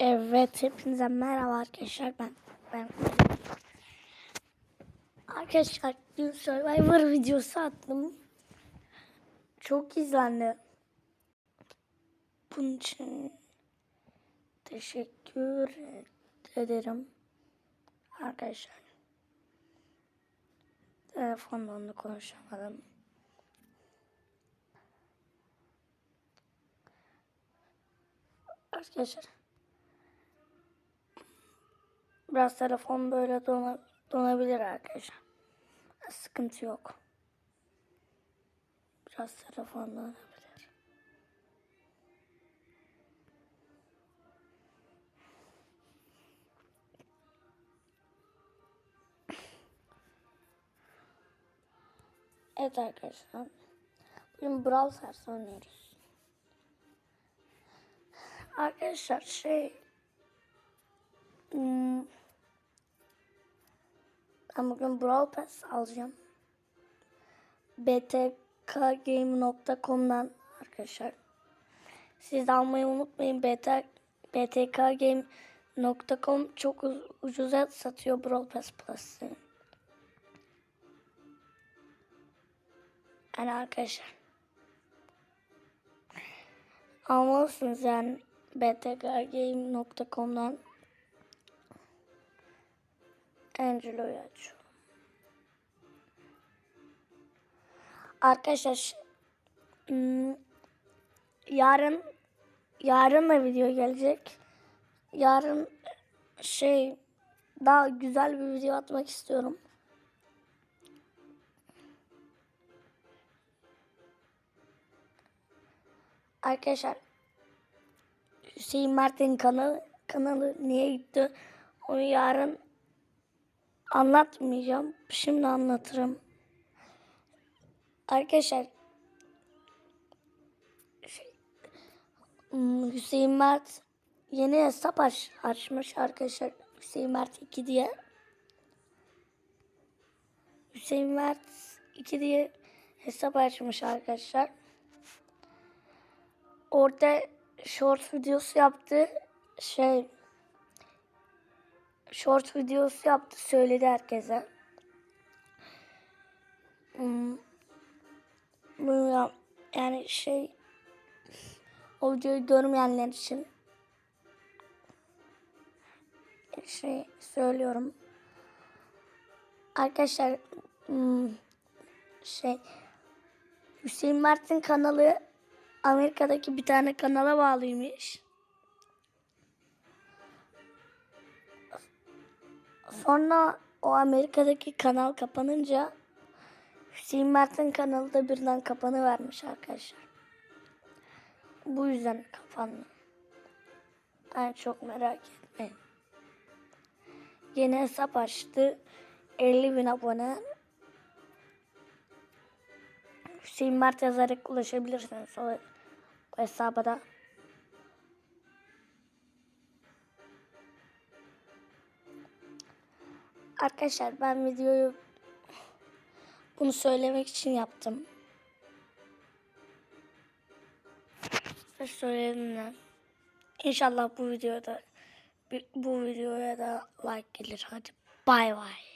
Evet hepinize merhaba arkadaşlar ben ben Arkadaşlar dün Survivor videosu attım. Çok izlendi. Bunun için teşekkür ederim arkadaşlar. Telefonla konuşamadım. Arkadaşlar Biraz telefon böyle dona, donabilir arkadaşlar. Sıkıntı yok. Biraz telefon donabilir. Evet arkadaşlar. Bugün Brawl Stars oynuyoruz. Arkadaşlar şey Hmm. Ben bugün Brawl Pass alacağım. btkgame.com'dan arkadaşlar. Siz de almayı unutmayın. BT, btkgame.com çok uz- ucuza satıyor Brawl Pass Plus'ı. Yani arkadaşlar. Almalısınız yani btkgame.com'dan. Angelo'yu açıyorum. Arkadaşlar hmm, yarın yarın da video gelecek. Yarın şey daha güzel bir video atmak istiyorum. Arkadaşlar Hüseyin Mert'in kanalı kanalı niye gitti? Onu yarın anlatmayacağım. Şimdi anlatırım. Arkadaşlar şey, hmm, Hüseyin Mert yeni hesap aç, açmış arkadaşlar. Hüseyin Mert 2 diye. Hüseyin Mert 2 diye hesap açmış arkadaşlar. Orada short videosu yaptı. Şey short videosu yaptı söyledi herkese. Hmm, bilmiyorum. Yani şey o videoyu görmeyenler için şey söylüyorum. Arkadaşlar hmm, şey Hüseyin Mert'in kanalı Amerika'daki bir tane kanala bağlıymış. Sonra o Amerika'daki kanal kapanınca Hüseyin Mert'in kanalı da birden kapanıvermiş arkadaşlar. Bu yüzden kapandı. Ben çok merak etmeyin. Yeni hesap açtı. 50 bin abone. Hüseyin Mert yazarak ulaşabilirsiniz o hesaba da. Arkadaşlar ben videoyu bunu söylemek için yaptım. Ve söyledim de. İnşallah bu videoda bu videoya da like gelir. Hadi bay bay.